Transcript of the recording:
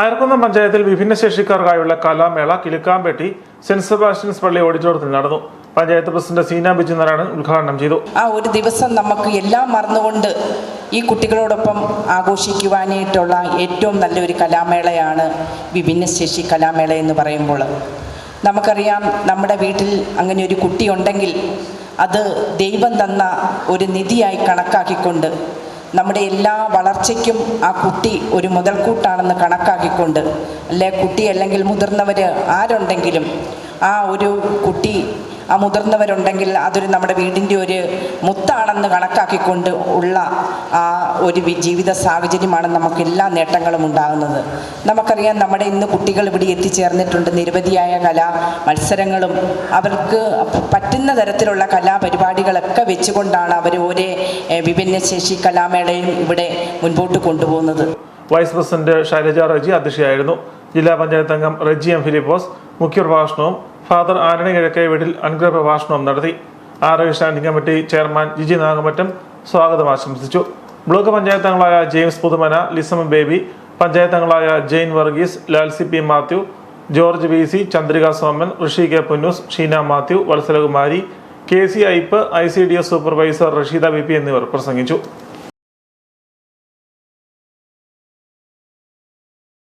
അയർക്കുന്നം പഞ്ചായത്തിൽ വിഭിന്നശേഷിക്കാർക്കായുള്ള കലാമേള കിളിക്കാമ്പെട്ടി saint Sebastian's പള്ളി ഓഡിറ്റോറിയത്തിൽ നടന്നു. പഞ്ചായത്ത് പ്രസിഡന്റ് സീന ബിജു നാരായണൻ ഉദ്ഘാടനം ചെയ്തു. ആ ഒരു ദിവസം നമുക്ക് എല്ലാം മറന്നുകൊണ്ട് ഈ കുട്ടികളോടൊപ്പം ആഘോഷിക്കുവാനായിട്ടുള്ള ഏറ്റവും നല്ലൊരു കലാമേളയാണ് വിഭിന്നശേഷി കലാമേള എന്ന് പറയുമ്പോൾ. നമുക്കറിയാം നമ്മുടെ വീട്ടിൽ അങ്ങനെ ഒരു കുട്ടി ഉണ്ടെങ്കിൽ അത് ദൈവം തന്ന ഒരു നിധിയായി കണക്കാക്കിക്കൊണ്ട് നമ്മുടെ എല്ലാ വളർച്ചയ്ക്കും ആ കുട്ടി ഒരു മുതൽക്കൂട്ടാണെന്ന് കണക്കാക്കിക്കൊണ്ട് അല്ലെ കുട്ടി അല്ലെങ്കിൽ മുതിർന്നവർ ആരുണ്ടെങ്കിലും ആ ഒരു കുട്ടി ആ മുതിർന്നവരുണ്ടെങ്കിൽ അതൊരു നമ്മുടെ വീടിന്റെ ഒരു മുത്താണെന്ന് കണക്കാക്കിക്കൊണ്ട് ഉള്ള ആ ഒരു ജീവിത സാഹചര്യമാണ് നമുക്ക് എല്ലാ നേട്ടങ്ങളും ഉണ്ടാകുന്നത്. നമുക്കറിയാം നമ്മുടെ ഇന്ന് കുട്ടികൾ ഇവിടെ എത്തിച്ചേർന്നിട്ടുണ്ട്. നിരവധിയായ കലാ മത്സരങ്ങളും അവർക്ക് പറ്റുന്ന തരത്തിലുള്ള കലാപരിപാടികളൊക്കെ വെച്ചുകൊണ്ടാണ് അവർ വിഭിന്ന വിഭിന്നശേഷി കലാമേളയും ഇവിടെ മുൻപോട്ട് കൊണ്ടുപോകുന്നത്. വൈസ് പ്രസിഡന്റ് ശൈലജ റജി അധ്യക്ഷയായിരുന്നു. ജില്ലാ പഞ്ചായത്ത് അംഗം റജി എം ഫിലിപ്പോസ് മുഖ്യപ്രഭാഷണവും ഫാദർ ആന്റണി കിഴക്കേ വീട്ടിൽ അനുഗ്രഹ പ്രഭാഷണം നടത്തി. ആരോഗ്യ standing committee chairman Giji Nagamattam സ്വാഗതം ആശംസിച്ചു. ബ്ലോക്ക് പഞ്ചായത്ത് അംഗങ്ങളായ ജെയിംസ് പുതുമന ലിസമ്മ ബേബി പഞ്ചായത്ത് അംഗങ്ങളായ Jain Varghese Lalsi P Mathew George V C Chandrika Soman Rishi K Punnoose Sheena Mathew Vatsalakumari K C Eapen I C D S supervisor Rasheeda B P എന്നിവർ പ്രസംഗിച്ചു.